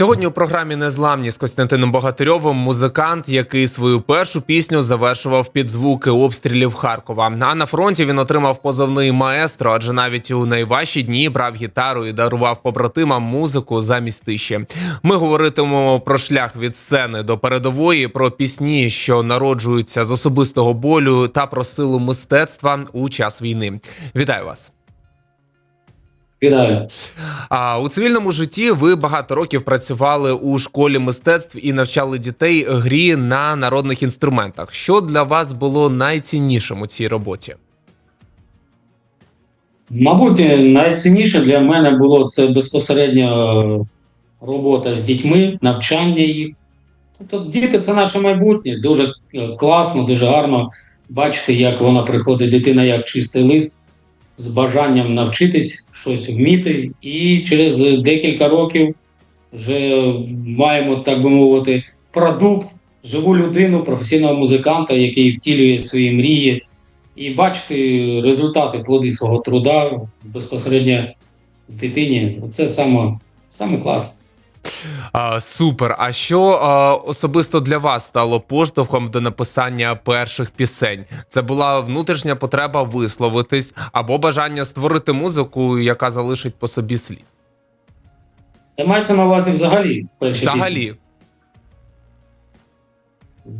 Сьогодні у програмі Незламні з Костянтином Богатирьовим музикант, який свою першу пісню завершував під звуки обстрілів Харкова. А на фронті він отримав позовний маестро, адже навіть у найважчі дні брав гітару і дарував побратимам музику замість тиші. Ми говоритимемо про шлях від сцени до передової, про пісні, що народжуються з особистого болю, та про силу мистецтва у час війни. Вітаю вас! Вітаю. А у цивільному житті ви багато років працювали у школі мистецтв і навчали дітей грі на народних інструментах. Що для вас було найціннішим у цій роботі? Мабуть, найцінніше для мене було це безпосередньо робота з дітьми, навчання їх. Тобто, діти це наше майбутнє. Дуже е, класно, дуже гарно бачити, як вона приходить дитина як чистий лист з бажанням навчитись щось вміти, і через декілька років вже маємо, так би мовити, продукт, живу людину, професійного музиканта, який втілює свої мрії, і бачити результати плоди свого труда безпосередньо дитині. Це саме, саме класно. А, супер. А що а, особисто для вас стало поштовхом до написання перших пісень? Це була внутрішня потреба висловитись або бажання створити музику, яка залишить по собі слід? Це мається на увазі взагалі перші пісні? Взагалі,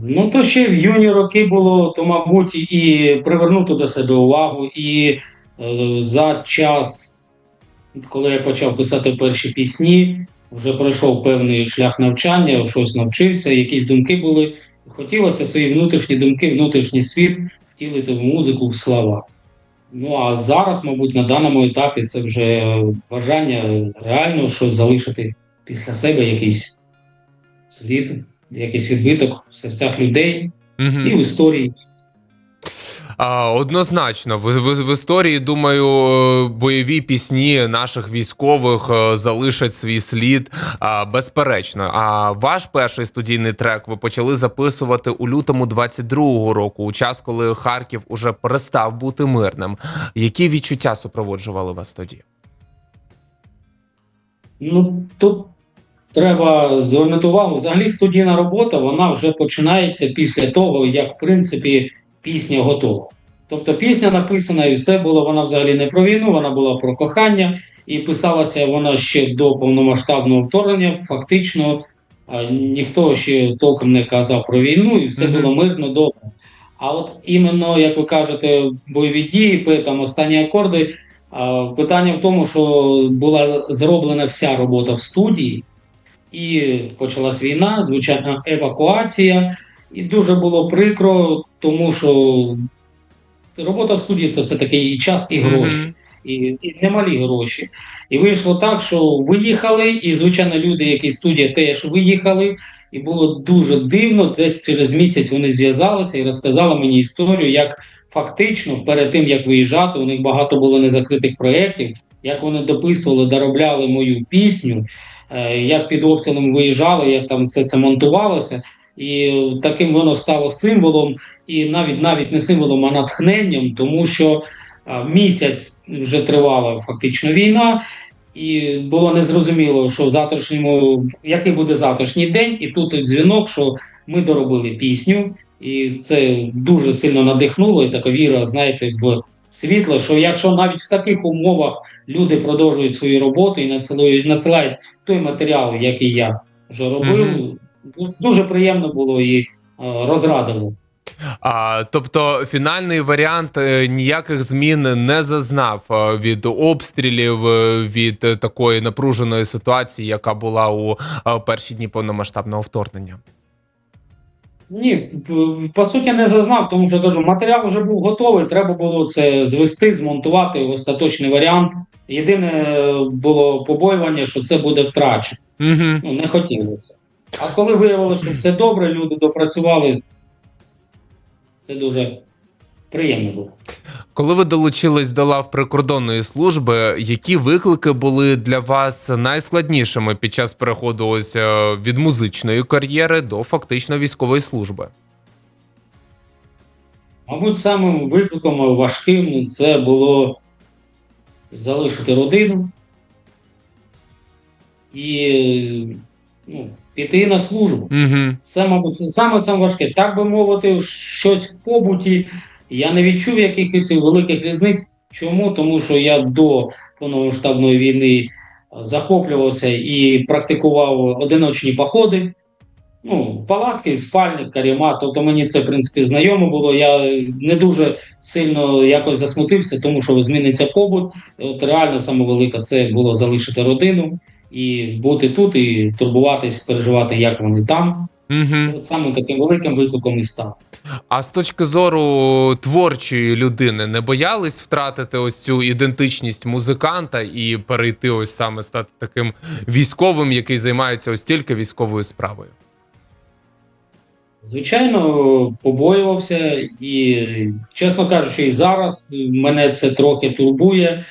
Ну, то ще в юні роки було, то, мабуть, і привернути до себе увагу, і е, за час, коли я почав писати перші пісні, вже пройшов певний шлях навчання, щось навчився, якісь думки були. Хотілося свої внутрішні думки, внутрішній світ втілити в музику, в слова. Ну а зараз, мабуть, на даному етапі це вже бажання реально щось залишити після себе, якийсь слід, якийсь відбиток в серцях людей угу. і в історії. Однозначно, в, в, в історії, думаю, бойові пісні наших військових е, залишать свій слід безперечно. А ваш перший студійний трек ви почали записувати у лютому 22-го року, у час, коли Харків уже перестав бути мирним. Які відчуття супроводжували вас тоді? Ну тут треба звернути увагу. Взагалі, студійна робота вона вже починається після того, як в принципі пісня готова. Тобто пісня написана і все було вона взагалі не про війну, вона була про кохання, і писалася вона ще до повномасштабного вторгнення. Фактично ніхто ще толком не казав про війну, і все було мирно добре. А от іменно, як ви кажете, бойові дії, там останні акорди. Питання в тому, що була зроблена вся робота в студії, і почалась війна, звичайно, евакуація. І дуже було прикро, тому що робота в студії це все таки і час, і гроші, mm -hmm. і і немалі гроші. І вийшло так, що виїхали, і, звичайно, люди, які студія теж виїхали, і було дуже дивно. Десь через місяць вони зв'язалися і розказали мені історію, як фактично перед тим як виїжджати, у них багато було незакритих проєктів, як вони дописували, доробляли мою пісню, як під обстрілом виїжджали, як там все це монтувалося. І таким воно стало символом, і навіть навіть не символом, а натхненням, тому що місяць вже тривала фактично війна, і було незрозуміло, що в завтрашньому який буде завтрашній день, і тут дзвінок, що ми доробили пісню, і це дуже сильно надихнуло. І така віра, знаєте, в світло, що якщо навіть в таких умовах люди продовжують свої роботи і надсилають, надсилають той матеріал, який я вже робив. Дуже приємно було і розрадило. А, Тобто фінальний варіант е, ніяких змін не зазнав е, від обстрілів, е, від такої напруженої ситуації, яка була у перші дні повномасштабного вторгнення. Ні, по суті, не зазнав, тому що кажу, матеріал вже був готовий. Треба було це звести, змонтувати в остаточний варіант. Єдине було побоювання, що це буде втрачено. Угу. Ну, не хотілося. А коли виявилося, що все добре, люди допрацювали, це дуже приємно було. Коли ви долучились до лав прикордонної служби, які виклики були для вас найскладнішими під час переходу ось е, від музичної кар'єри до фактично військової служби? Мабуть, самим викликом важким це було залишити родину і ну, піти на службу. Угу. Це, мабуть, це саме саме важке. Так би мовити, щось в побуті. Я не відчув якихось великих різниць. Чому? Тому що я до повномасштабної війни захоплювався і практикував одиночні походи. Ну, палатки, спальник, карімат. Тобто мені це, в принципі, знайомо було. Я не дуже сильно якось засмутився, тому що зміниться побут. От реально саме велика це було залишити родину і бути тут, і турбуватись, переживати, як вони там. Угу. Це от саме таким великим викликом і став. А з точки зору творчої людини не боялись втратити ось цю ідентичність музиканта і перейти ось саме стати таким військовим, який займається ось тільки військовою справою? Звичайно, побоювався, і, чесно кажучи, і зараз мене це трохи турбує,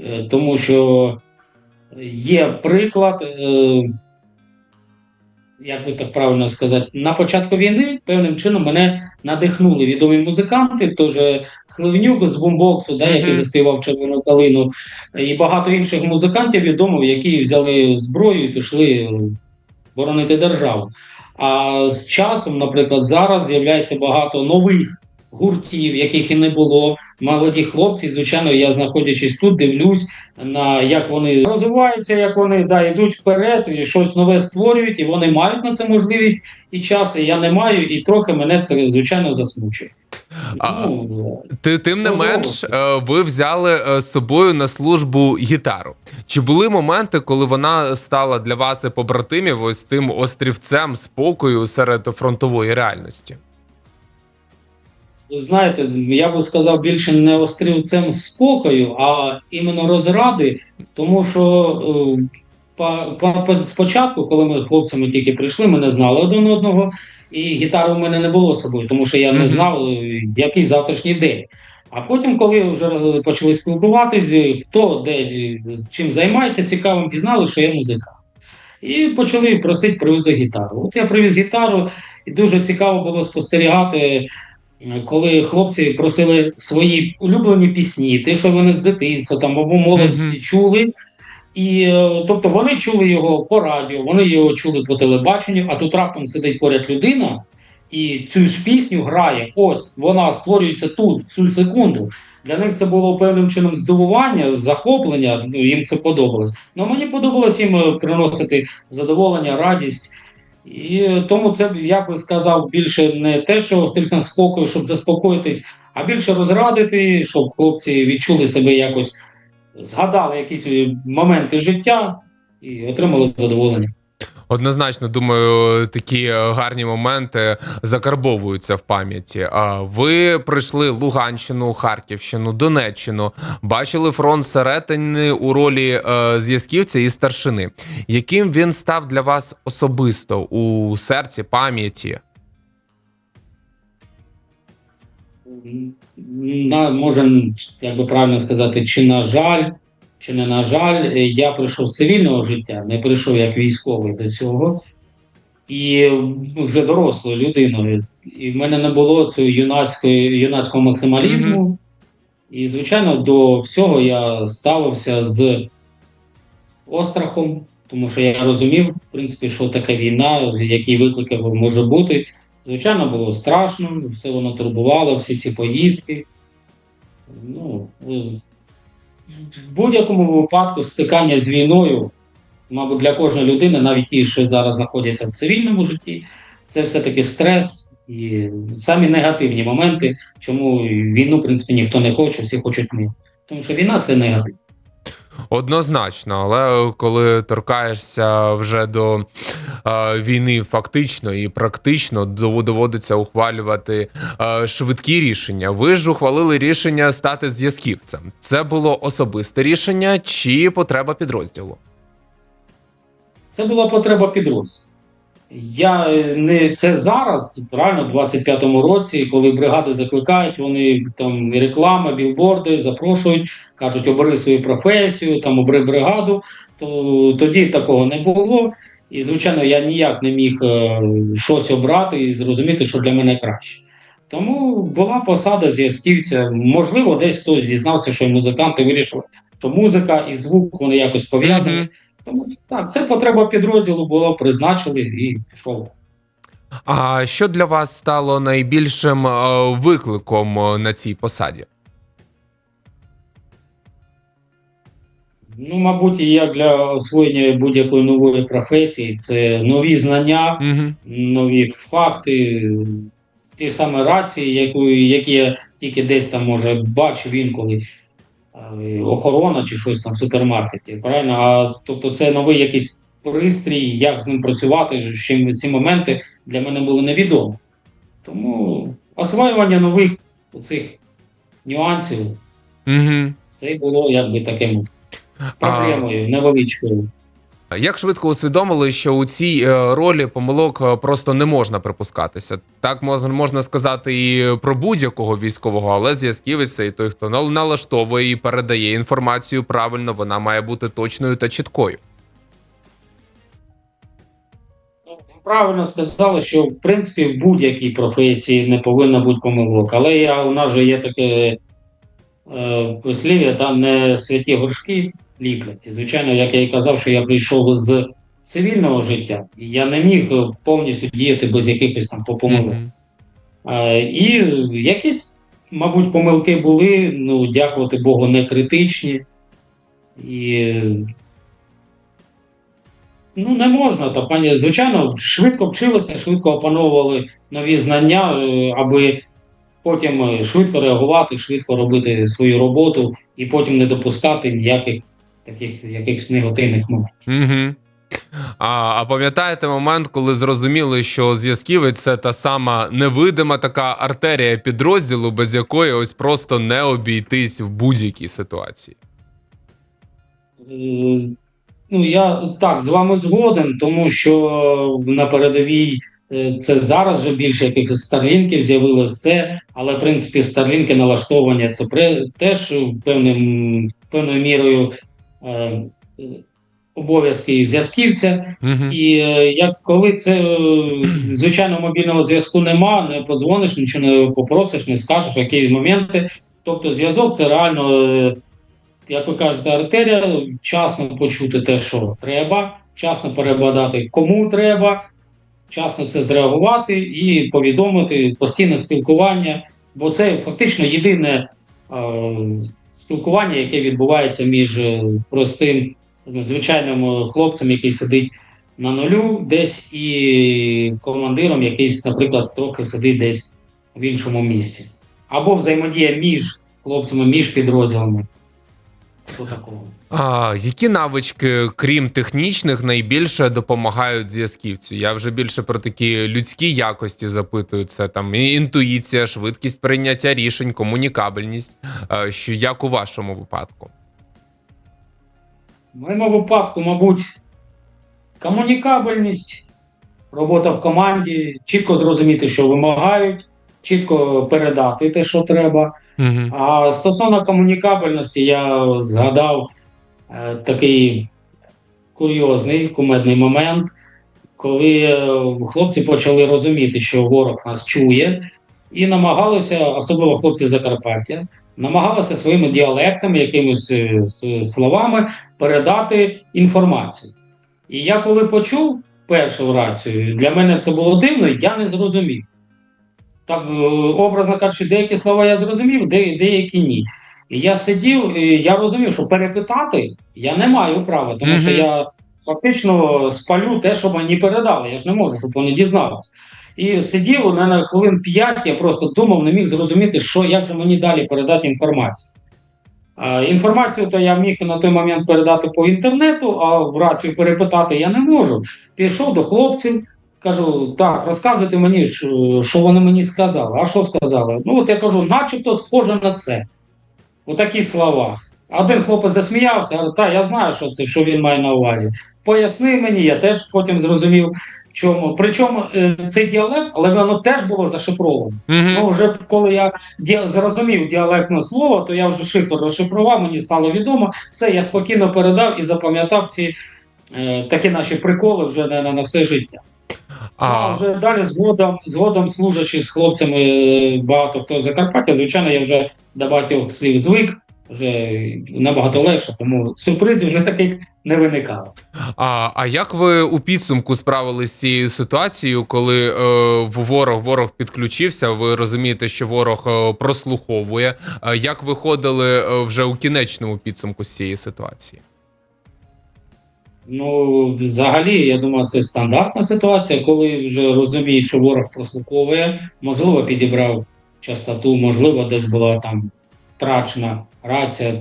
е, тому що є приклад, е, як би так правильно сказати, на початку війни певним чином мене надихнули відомі музиканти, тож Хливнюк з бумбоксу, да, який заспівав червону калину, і багато інших музикантів відомих, які взяли зброю і пішли боронити державу. А з часом, наприклад, зараз з'являється багато нових гуртів, яких і не було. Молоді хлопці, звичайно, я знаходячись тут, дивлюсь на як вони розвиваються, як вони да, йдуть вперед, і щось нове створюють, і вони мають на це можливість і час, і я не маю, і трохи мене це звичайно засмучує. А- Ну, Ти тим не менш, е, ви взяли е, з собою на службу гітару. Чи були моменти, коли вона стала для вас і побратимів ось тим острівцем спокою серед фронтової реальності? Ви знаєте, я би сказав більше не острівцем спокою, а іменно розради, тому що е, спочатку, коли ми хлопцями тільки прийшли, ми не знали один одного, і гітари у мене не було з собою, тому що я не знав, е, який завтрашній день. А потім, коли вже почали спілкуватись, е, хто де е, чим займається, цікавим, дізнали, що я музикант. І почали просити привези гітару. От я привіз гітару, і дуже цікаво було спостерігати коли хлопці просили свої улюблені пісні, те, що вони з дитинства там або молодості Мгм. чули. І е, тобто вони чули його по радіо, вони його чули по телебаченню, а тут раптом сидить поряд людина і цю ж пісню грає. Ось вона створюється тут, в цю секунду. Для них це було певним чином здивування, захоплення. Ну їм це подобалось. Ну мені подобалось їм е, приносити задоволення, радість. І тому це я би сказав більше не те, що стрільцем спокою, щоб заспокоїтись, а більше розрадити, щоб хлопці відчули себе якось, згадали якісь моменти життя і отримали задоволення. Однозначно, думаю, такі гарні моменти закарбовуються в пам'яті. А ви пройшли Луганщину, Харківщину, Донеччину, бачили фронт середини у ролі е, зв'язківця і старшини. Яким він став для вас особисто у серці, пам'яті? На, може, як би правильно сказати, чи на жаль, чи не на жаль, е, я прийшов з цивільного життя, не прийшов як військовий до цього. І ну, вже дорослою людиною. І в мене не було цього юнацької, юнацького максималізму. І, звичайно, до всього я ставився з острахом, тому що я розумів, в принципі, що таке війна, які виклики може бути. Звичайно, було страшно, все воно турбувало, всі ці поїздки. Ну, в будь-якому випадку стикання з війною, мабуть, для кожної людини, навіть ті, що зараз знаходяться в цивільному житті, це все-таки стрес і самі негативні моменти, чому війну, в принципі, ніхто не хоче, всі хочуть мир. Тому що війна це негатив. Однозначно, але коли торкаєшся вже до е, війни фактично і практично, доводиться ухвалювати е, швидкі рішення. Ви ж ухвалили рішення стати зв'язківцем. Це було особисте рішення чи потреба підрозділу? Це була потреба підрозділу. Я е, не це зараз, правильно, в 25-му році, коли бригади закликають, вони там реклама, білборди запрошують, кажуть, обери свою професію, там обери бригаду. То тоді такого не було. І, звичайно, я ніяк не міг е, щось обрати і зрозуміти, що для мене краще. Тому була посада зв'язківця. Можливо, десь хтось дізнався, що музиканти вирішили, що музика і звук вони якось пов'язані. Тому так, це потреба підрозділу було, призначили і пішов. А що для вас стало найбільшим е, викликом е, на цій посаді? Ну, мабуть, як для освоєння будь-якої нової професії, це нові знання, Угу. нові факти, ті самі рації, які я тільки десь там може бачив інколи охорона чи щось там в супермаркеті. Правильно? А тобто це новий якийсь пристрій, як з ним працювати, чим ці моменти для мене були невідомі. Тому осваювання нових оцих нюансів Угу. це і було якби таким проблемою невеличкою. Як швидко усвідомили, що у цій е, ролі помилок е, просто не можна припускатися? Так можна, сказати і про будь-якого військового, але зв'язківець і той, хто налаштовує і передає інформацію правильно, вона має бути точною та чіткою. Ну, Правильно сказали, що в принципі в будь-якій професії не повинно бути помилок. Але я, у нас же є таке е, прислів'я, там не святі горшки ліплять. Звичайно, як я і казав, що я прийшов з цивільного життя, і я не міг е, повністю діяти без якихось там помилок. Мгм. Е, І якісь, мабуть, помилки були, ну, дякувати Богу, не критичні. І ну, не можна. Та, пані, звичайно, швидко вчилися, швидко опановували нові знання, е, аби потім е, швидко реагувати, швидко робити свою роботу і потім не допускати ніяких таких якихось негативних моментів. Угу. А, а пам'ятаєте момент, коли зрозуміли, що зв'язківець це та сама невидима така артерія підрозділу, без якої ось просто не обійтись в будь-якій ситуації? Е, Ну, я так з вами згоден, тому що на передовій е, це зараз вже більше якихось старлінків з'явилося все, але в принципі старлінки налаштовування це теж певним певною мірою е, обов'язки зв'язківця. Угу. І е, як коли це е, звичайно мобільного зв'язку нема, не подзвониш, нічого не попросиш, не скажеш, які моменти. Тобто зв'язок це реально, як ви кажете, артерія, вчасно почути те, що треба, вчасно перебадати кому треба, вчасно це зреагувати і повідомити постійне спілкування, бо це фактично єдине спілкування, яке відбувається між е, простим звичайним е, хлопцем, який сидить на нулю, десь і командиром, який, наприклад, трохи сидить десь в іншому місці. Або взаємодія між хлопцями, між підрозділами. Такого. А які навички, крім технічних, найбільше допомагають зв'язківцю? Я вже більше про такі людські якості запитую. Це там і інтуїція, швидкість прийняття рішень, комунікабельність. Е, Що як у вашому випадку? В моєму випадку, мабуть, комунікабельність, робота в команді, чітко зрозуміти, що вимагають, чітко передати те, що треба. А стосовно комунікабельності, я згадав е, такий курйозний кумедний момент, коли е, хлопці почали розуміти, що ворог нас чує, і намагалися, особливо хлопці Закарпаття, намагалися своїми діалектами, якимись е, словами передати інформацію. І я коли почув першу рацію, для мене це було дивно, я не зрозумів. Так, е, образно кажучи, деякі слова я зрозумів, де, деякі ні. І я сидів, і я розумів, що перепитати я не маю права, тому що я фактично спалю те, що мені передали. Я ж не можу, щоб вони дізналися. І сидів на на хвилин п'ять, я просто думав, не міг зрозуміти, що як же мені далі передати інформацію. А, інформацію то я міг на той момент передати по інтернету, а в рацію перепитати я не можу. Пішов до хлопців, кажу: так, розказуйте мені, що, вони мені сказали. А що сказали? Ну, от я кажу, начебто схоже на це. Отакі слова. Один хлопець засміявся, каже, та я знаю, що це, що він має на увазі. Поясни мені, я теж потім зрозумів, в чому. Причому е, цей діалект, але воно теж було зашифровано. Ну, Угу. вже коли я ді- зрозумів діалектне слово, то я вже шифр розшифрував, мені стало відомо. Все, я спокійно передав і запам'ятав ці е, такі наші приколи вже на, на, на все життя. А А, вже далі згодом, згодом служачи з хлопцями е, багато хто з Закарпаття, звичайно, я вже до багатьох слів звик, вже набагато легше, тому сюрпризів вже таких не виникало. А, а як ви у підсумку справились з цією ситуацією, коли е, ворог ворог підключився? Ви розумієте, що ворог е, прослуховує. Е, як виходили е, вже у кінечному підсумку з цієї ситуації? Ну, взагалі, я думаю, це стандартна ситуація, коли вже розуміють, що ворог прослуховує, можливо, підібрав частоту, можливо, десь була там втрачена рація.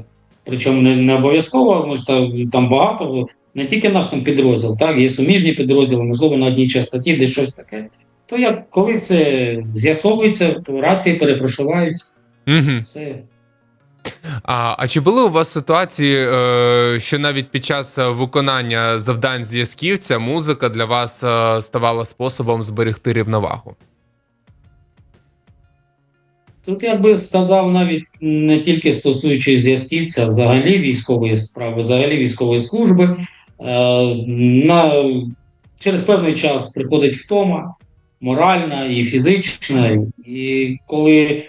Причому не, не обов'язково, може там, там багато, не тільки наш там підрозділ, так, є суміжні підрозділи, можливо, на одній частоті, десь щось таке. То як коли це з'ясовується, то рації перепрошувають, Угу. все. А, а чи були у вас ситуації, е, що навіть під час е, виконання завдань зв'язківця музика для вас е, ставала способом зберегти рівновагу? Тут я би сказав, навіть не тільки стосуючись зв'язківця, взагалі військової справи, взагалі військової служби. На, через певний час приходить втома, моральна і фізична. І коли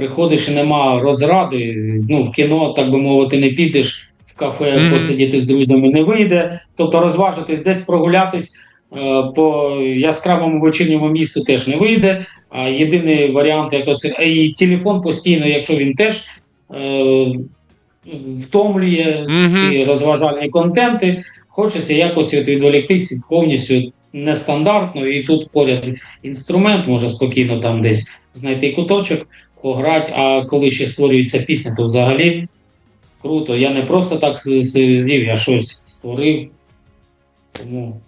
приходиш і нема розради, ну в кіно, так би мовити, не підеш, в кафе посидіти з друзями не вийде. Тобто розважитись, десь прогулятись е, по яскравому вечірньому місту теж не вийде. А єдиний варіант якось і телефон постійно, якщо він теж е, втомлює Мгм. ці розважальні контенти, хочеться якось відволіктись повністю нестандартно. І тут поряд інструмент може спокійно там десь знайти куточок, пограти. А коли ще створюється пісня, то взагалі круто. Я не просто так злів, я щось створив. Тому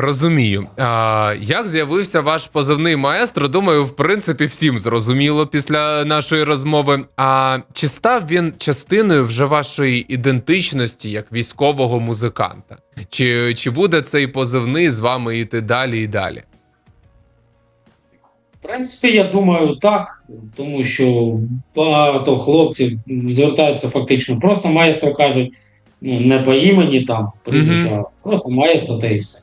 Розумію. А, як з'явився ваш позивний маестро? Думаю, в принципі, всім зрозуміло після нашої розмови. А чи став він частиною вже вашої ідентичності як військового музиканта? Чи, чи буде цей позивний з вами йти далі і далі? В принципі, я думаю, так, тому що багато хлопців звертаються фактично просто маестро кажуть, ну не по імені там прізвища, а просто маестро та і все.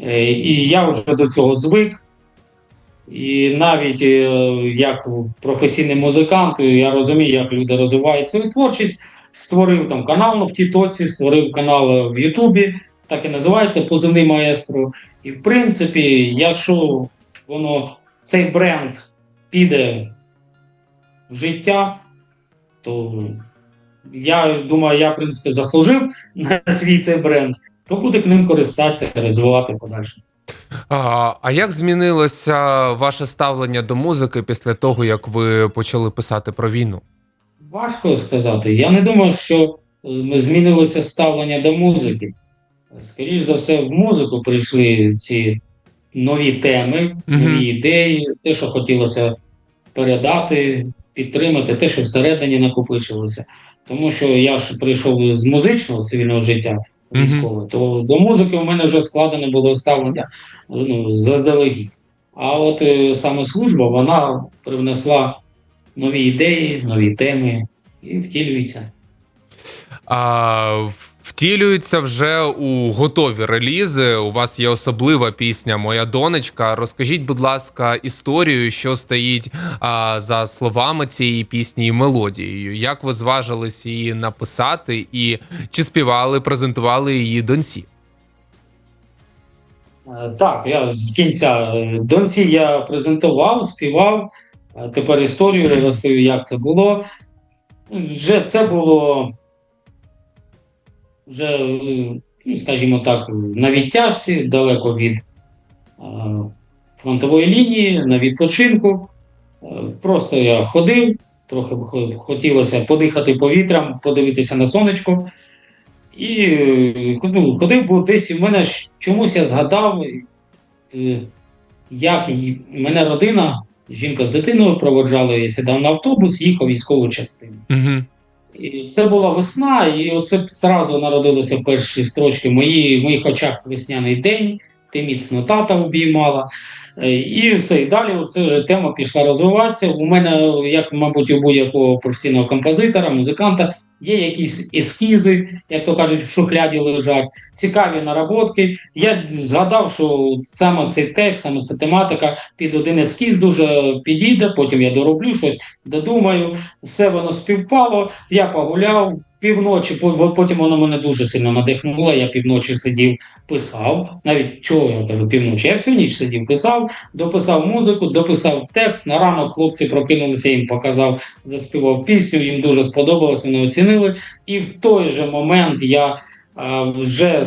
Е, І я вже до цього звик. І навіть е, як професійний музикант, я розумію, як люди розвивають свою творчість. Створив там канал в Тітоці, створив канал в Ютубі, так і називається позивний маестро. І в принципі, якщо воно цей бренд піде в життя, то я думаю, я в принципі заслужив на свій цей бренд, то буде к ним користатися, розвивати подальше. А, а як змінилося ваше ставлення до музики після того, як ви почали писати про війну? Важко сказати. Я не думаю, що е, змінилося ставлення до музики. Скоріше за все, в музику прийшли ці нові теми, Мгм. нові ідеї, те, що хотілося передати, підтримати, те, що всередині накопичилося. Тому що я ж прийшов з музичного цивільного життя військового, то до музики у мене вже складене було ставлення ну, заздалегідь. А от е, саме служба вона привнесла нові ідеї, нові теми і втілюється. А, втілюються вже у готові релізи. У вас є особлива пісня Моя донечка. Розкажіть, будь ласка, історію, що стоїть а, за словами цієї пісні і мелодією. Як ви зважились її написати, і чи співали, презентували її доньці? Е, Так, я з кінця е, доньці я презентував, співав. Тепер історію розповів, як це було. Вже це було вже, е, ну, скажімо так, на відтяжці, далеко від е, фронтової лінії, на відпочинку. Е, Просто я ходив, трохи хо- хотілося подихати повітрям, подивитися на сонечко. І ну, ходив, бо десь у мене чомусь я згадав, як мене родина, жінка з дитиною проводжала, я сідав на автобус, їхав військову частину. Угу. І це була весна, і оце зразу народилися перші строчки мої, в моїх очах весняний день, ти міцно тата обіймала. Е, І все, і далі оце вже тема пішла розвиватися. У мене, як, мабуть, у будь-якого професійного композитора, музиканта, є якісь ескізи, як то кажуть, в шухляді лежать, цікаві наработки. Я згадав, що саме цей текст, саме ця тематика під один ескіз дуже підійде, потім я дороблю щось, додумаю, все воно співпало, я погуляв. Півночі, потім воно мене дуже сильно надихнуло. Я півночі сидів, писав. Навіть чого я кажу півночі? Я всю ніч сидів, писав, дописав музику, дописав текст. На ранок хлопці прокинулися, їм показав, заспівав пісню. Їм дуже сподобалось, вони оцінили. І в той же момент я е, вже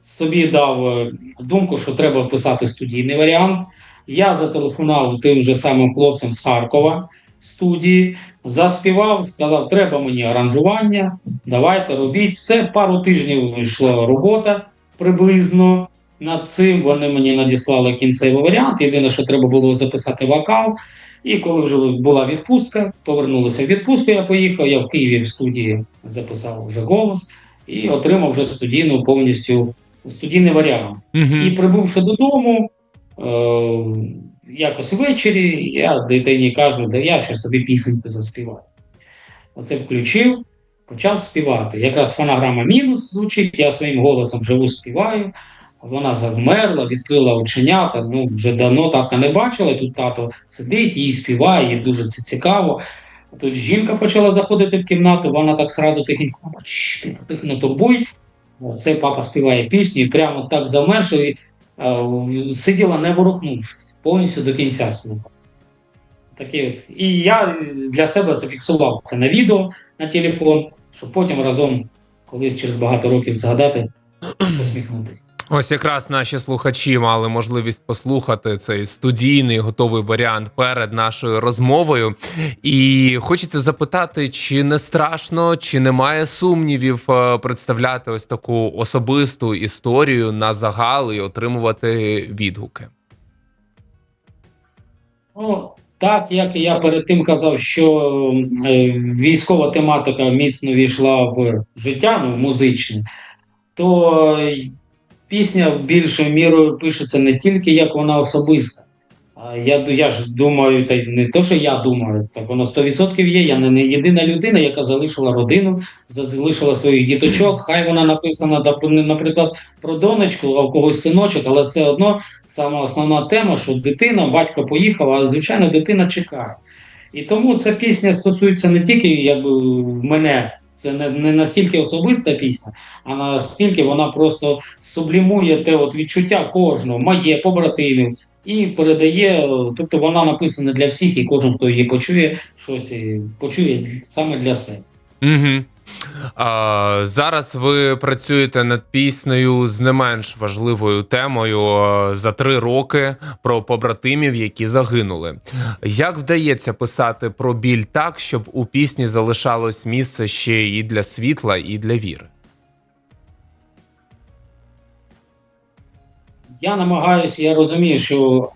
собі дав е, думку, що треба писати студійний варіант. Я зателефонував тим же самим хлопцям з Харкова студії, заспівав, сказав, треба мені аранжування, давайте робіть. Все, пару тижнів йшла робота приблизно над цим. Вони мені надіслали кінцевий варіант. Єдине, що треба було записати вокал. І коли вже була відпустка, повернулися в відпустку, я поїхав. Я в Києві в студії записав вже голос і отримав вже студійну повністю студійний варіант. І прибувши додому, е, якось ввечері, я дитині кажу, да я щось тобі пісеньку заспіваю. Оце включив, почав співати. Якраз фонограма мінус звучить, я своїм голосом живу співаю. Вона завмерла, відкрила оченята. Ну, вже давно татка не бачила. Тут тато сидить, їй співає, їй дуже це цікаво. Тут жінка почала заходити в кімнату, вона так сразу тихенько, «Мама, тихо не турбуй. Це папа співає пісню, і прямо так замершив, і е, сиділа не ворухнувшись, повністю до кінця слухала. Такі от. І я для себе зафіксував це на відео на телефон, щоб потім разом, колись через багато років згадати, посміхнутися. Ось якраз наші слухачі мали можливість послухати цей студійний готовий варіант перед нашою розмовою. І хочеться запитати, чи не страшно, чи немає сумнівів е, представляти ось таку особисту історію на загал і отримувати відгуки. Ну, так, як я перед тим казав, що е, військова тематика міцно війшла в життя, ну, музичне, то е, пісня більшою мірою пишеться не тільки як вона особиста. Я, я ж думаю, та не то, що я думаю, так воно 100% є. Я не, не єдина людина, яка залишила родину, залишила своїх діточок. Хай вона написана, наприклад, про донечку, а у когось синочок, але це одно сама основна тема, що дитина, батько поїхав, а звичайно, дитина чекає. І тому ця пісня стосується не тільки якби мене, це не, не настільки особиста пісня, а наскільки вона просто сублімує те от відчуття кожного, моє, побратимів, і передає, тобто вона написана для всіх, і кожен, хто її почує, щось е, почує саме для себе. Угу. А, зараз ви працюєте над піснею з не менш важливою темою е, за три роки про побратимів, які загинули. Як вдається писати про біль так, щоб у пісні залишалось місце ще і для світла, і для віри? Я намагаюся, я розумію, що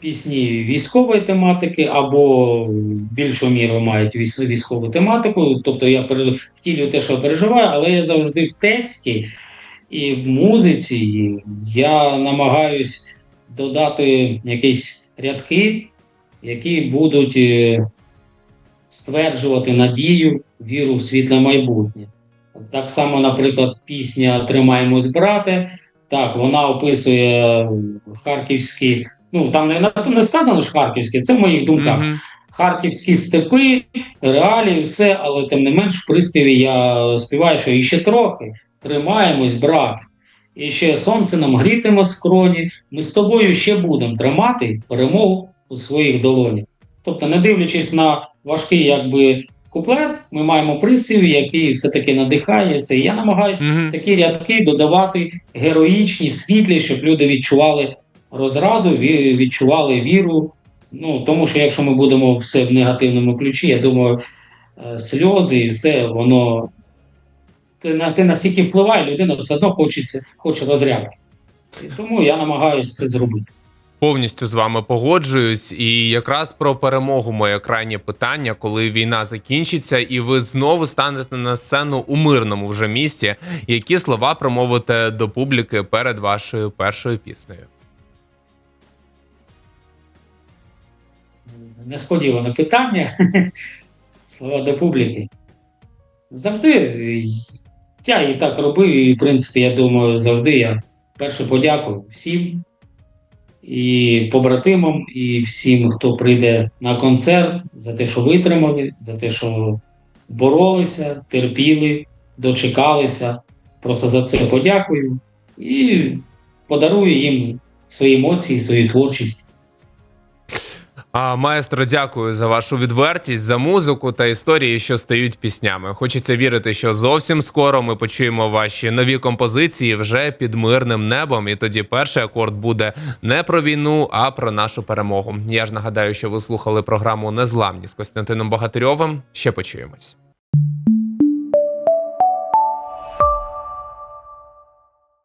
пісні військової тематики або більшою мірою мають військову тематику. Тобто я втілюю те, що переживаю, але я завжди в тексті і в музиці я намагаюсь додати якісь рядки, які будуть е, стверджувати надію, віру в світле майбутнє. Так само, наприклад, пісня Тримаємось, брате. Так, вона описує харківські, ну там не, не сказано ж харківські, це в моїх думках. Мгм. Харківські степи, реалії, все, але тим не менш в приспіві я співаю, що іще трохи тримаємось, брате. І ще сонце нам грітиме скроні. Ми з тобою ще будемо тримати перемогу у своїх долонях. Тобто, не дивлячись на важкий якби куплет, ми маємо приспів, який все-таки надихає це. І я намагаюся Мгм. такі рядки додавати героїчні, світлі, щоб люди відчували розраду, відчували віру. Ну тому що якщо ми будемо все в негативному ключі, я думаю, е, сльози і все воно ти, на- ти настільки впливає, людина все одно хочеться, хоче розрядки. І тому я намагаюся це зробити. Повністю з вами погоджуюсь, і якраз про перемогу моє крайнє питання, коли війна закінчиться, і ви знову станете на сцену у мирному вже місті. Які слова промовите до публіки перед вашою першою піснею? Несподіване питання. Слова до публіки. завжди я і так робив, і в принципі, я думаю, завжди я перше подякую всім і побратимам, і всім, хто прийде на концерт, за те, що витримали, за те, що боролися, терпіли, дочекалися. Просто за це подякую і подарую їм свої емоції, свою творчість. А маестро, дякую за вашу відвертість, за музику та історії, що стають піснями. Хочеться вірити, що зовсім скоро ми почуємо ваші нові композиції вже під мирним небом. І тоді перший акорд буде не про війну, а про нашу перемогу. Я ж нагадаю, що ви слухали програму Незламні з Костянтином Богатирьовим. Ще почуємось.